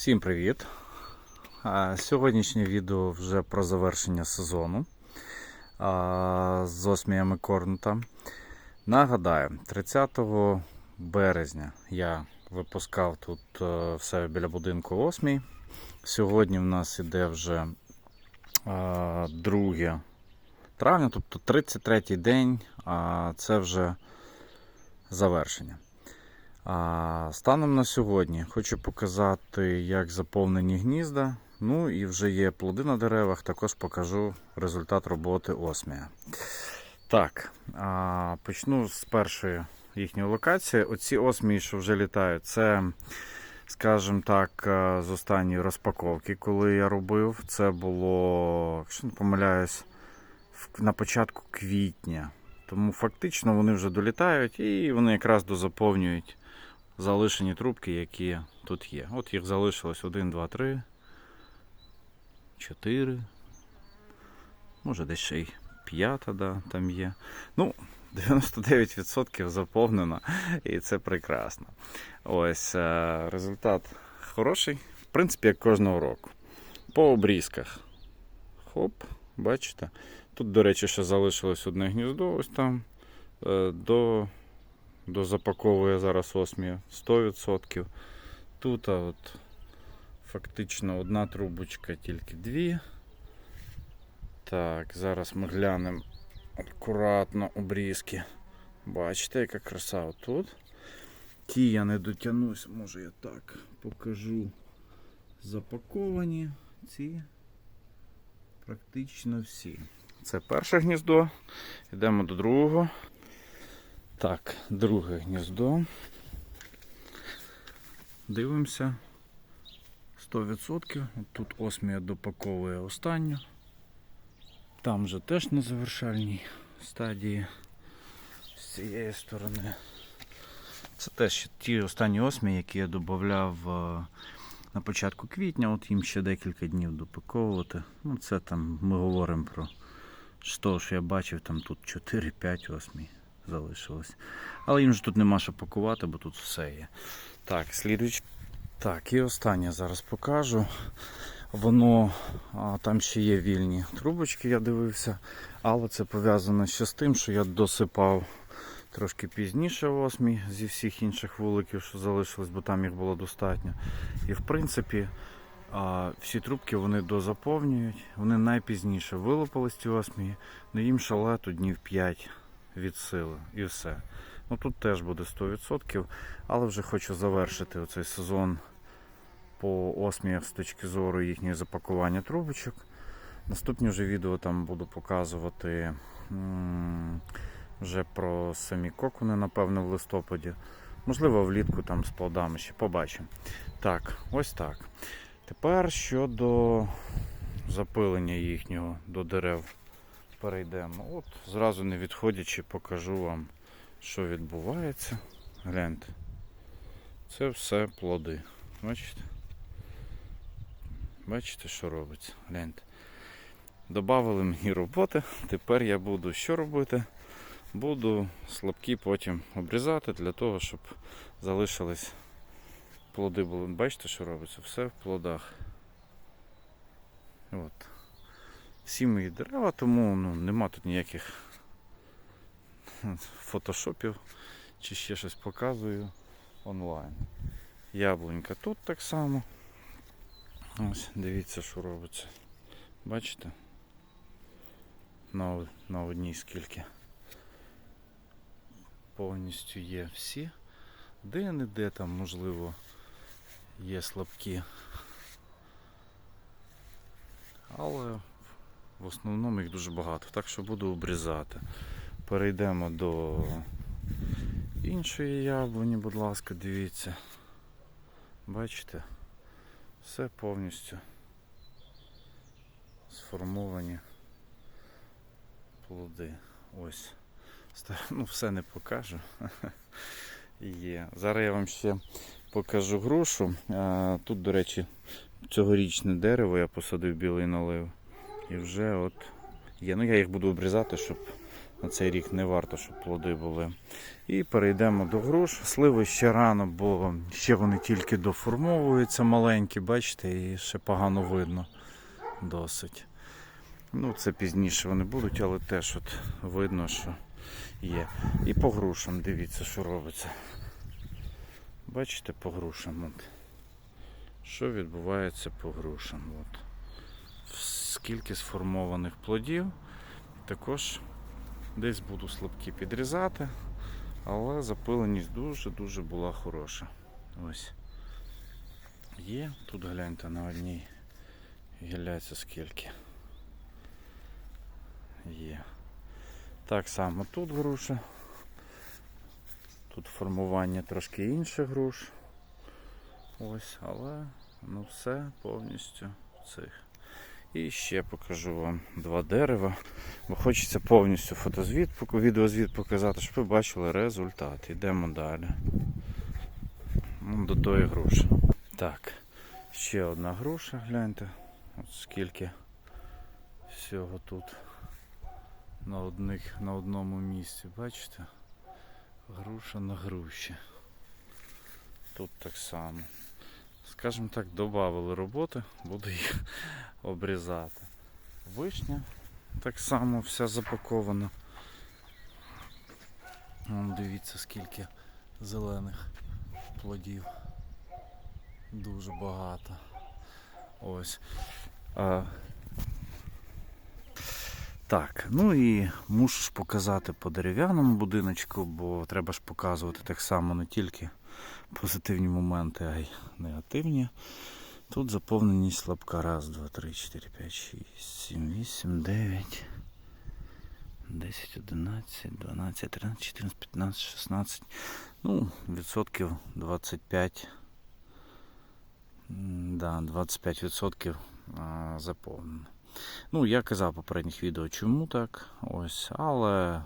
Всім привіт! Сьогоднішнє відео вже про завершення сезону з осміями Корнута. Нагадаю, 30 березня я випускав тут е, в себе біля будинку осмій. Сьогодні в нас іде вже 2 травня, тобто 33-й день, а це вже завершення. Станом на сьогодні хочу показати, як заповнені гнізда. Ну і вже є плоди на деревах, також покажу результат роботи осмія. Так, почну з першої їхньої локації. Оці осмії, що вже літають, це, скажімо так, е, з останньої розпаковки, коли я робив. Це було, якщо не помиляюсь, на початку квітня. Тому фактично вони вже долітають і вони якраз дозаповнюють залишені трубки, які тут є. От їх залишилось 1, 2, 3, 4. Може десь ще й п'ята, да, там є. Ну, 99% заповнено, і це прекрасно. Ось е, результат хороший. В принципі, як кожного року. По обрізках. Хоп, бачите? Тут, до речі, ще залишилось одне гніздо, ось там. Е, До дозапаковує зараз осмію 100%. Тут а от фактично одна трубочка, тільки дві. Так, зараз ми глянемо акуратно обрізки. Бачите, яка краса отут. Ті я не дотягнусь, може я так покажу. Запаковані ці практично всі. Це перше гніздо. Йдемо до другого. Так, друге гніздо. Дивимося. 100%. Тут осмія допаковує останню. Там же теж на завершальній стадії з цієї сторони. Це теж ті останні осмії, які я додавав е, на початку квітня, от їм ще декілька днів допаковувати. Ну, це там ми говоримо про що я бачив, там тут 4-5 осмій залишилось. Але їм же тут нема що пакувати, бо тут все є. Так, слідуючи. Так, і останнє зараз покажу. Воно а, там ще є вільні трубочки, я дивився, але це пов'язано ще з тим, що я досипав трошки пізніше осмій зі всіх інших вуликів, що залишилось, бо там їх було достатньо. І в принципі, а, всі трубки вони дозаповнюють, вони найпізніше вилупились ці осмії, ну їм шалету днів 5 від сили і все. Ну тут теж буде 100%, але вже хочу завершити оцей сезон по осміях з точки зору їхнього запакування трубочок. Наступні вже відео там буду показувати вже про самі кокуни, напевно, в листопаді. Можливо, влітку там з плодами ще побачимо. Так, ось так. Тепер щодо запилення їхнього до дерев перейдемо. От зразу не відходячи, покажу вам, що відбувається. Гляньте. Це все плоди. Бачите? Бачите, що робиться? Гляньте. Добавили мені роботи. Тепер я буду що робити? Буду слабкі потім обрізати для того, щоб залишились плоди були. Бачите, що робиться? Все в плодах. От мої дерева, тому ну, нема тут ніяких фотошопів чи ще щось показую онлайн. Яблунька тут так само. Ось, дивіться, що робиться. Бачите? На, на одній скільки. Повністю є всі. Де-не-де там, можливо, є слабкі. Але в основному їх дуже багато, так що буду обрізати. Перейдемо до іншої яблуні, будь ласка, дивіться. Бачите? Все повністю сформовані плоди. Ось. Ну, все не покажу. Є. Зараз я вам ще покажу грушу. Тут, до речі, цьогорічне дерево я посадив білий налив. І вже от є. Ну я їх буду обрізати, щоб На цей рік не варто, щоб плоди були. І перейдемо до груш. Сливи ще рано, бо ще вони тільки доформовуються маленькі, бачите, і ще погано видно досить. Ну, це пізніше вони будуть, але теж от видно, що є. І по грушам дивіться, що робиться. Бачите, по грушам. От. Що відбувається по грушам? От. Скільки сформованих плодів. Також десь буду слабкі підрізати, але запиленість дуже-дуже була хороша. Ось. Є. Тут гляньте на одній гілляці скільки. Є. Так само тут груша. Тут формування трошки інших груш. Ось, але ну все повністю цих. І ще покажу вам два дерева. Бо хочеться повністю фотозвіт, відеозвіт показати, щоб ви бачили результат. Йдемо далі. Ну, До тої груші. Так, ще одна груша, гляньте. От скільки всього тут на, одних, на одному місці, бачите? Груша на груші. Тут так само. Скажімо так, додали роботи, буду їх обрізати. Вишня так само вся запакована. Дивіться, скільки зелених плодів. Дуже багато. Ось. А, так, ну і мушу ж показати по дерев'яному будиночку, бо треба ж показувати так само не тільки позитивні моменти, а й негативні. Тут заповненість слабка. Раз, два, три, чотири, п'ять, шість, сім, вісім, дев'ять. 10, 11, 12, 13, 14, 15, 16. Ну, відсотків 25. М, Да, 25 відсотків а, заповнено. Ну, я казав в попередніх відео, чому так. Ось, але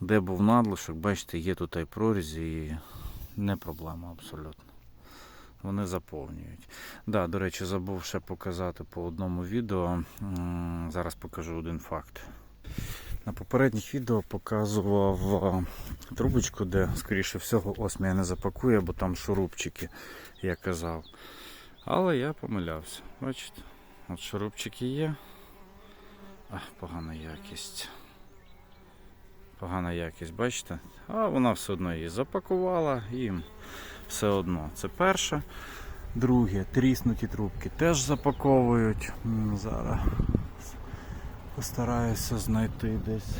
де був надлишок, бачите, є тут і прорізі, і не проблема абсолютно. Вони заповнюють. Да, до речі, забув ще показати по одному відео. Зараз покажу один факт. На попередніх відео показував трубочку, де, скоріше всього, осмія не запакує, бо там шурупчики, я казав. Але я помилявся. Бачите? От шурупчики є. Ах, погана якість. Погана якість, бачите? А вона все одно її запакувала і все одно. Це перше. Друге, тріснуті трубки теж запаковують. Зараз постараюся знайти десь.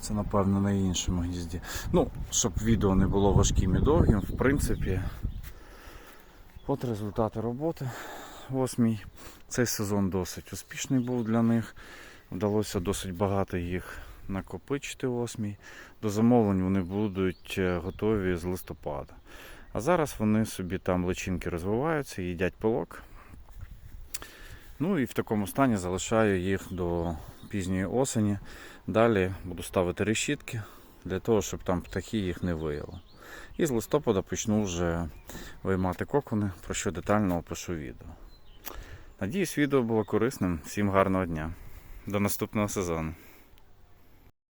Це напевно на іншому гнізді. Ну, щоб відео не було важким і довгим, в принципі. От результати роботи. Восьмій. Цей сезон досить успішний був для них. Вдалося досить багато їх накопичити восьмій. До замовлень вони будуть е, готові з листопада. А зараз вони собі там личинки розвиваються, їдять пилок. Ну і в такому стані залишаю їх до пізньої осені. Далі буду ставити решітки для того, щоб там птахи їх не виїли. І з листопада почну вже виймати кокони, про що детально опишу відео. Надіюсь, відео було корисним. Всім гарного дня. До наступного сезону.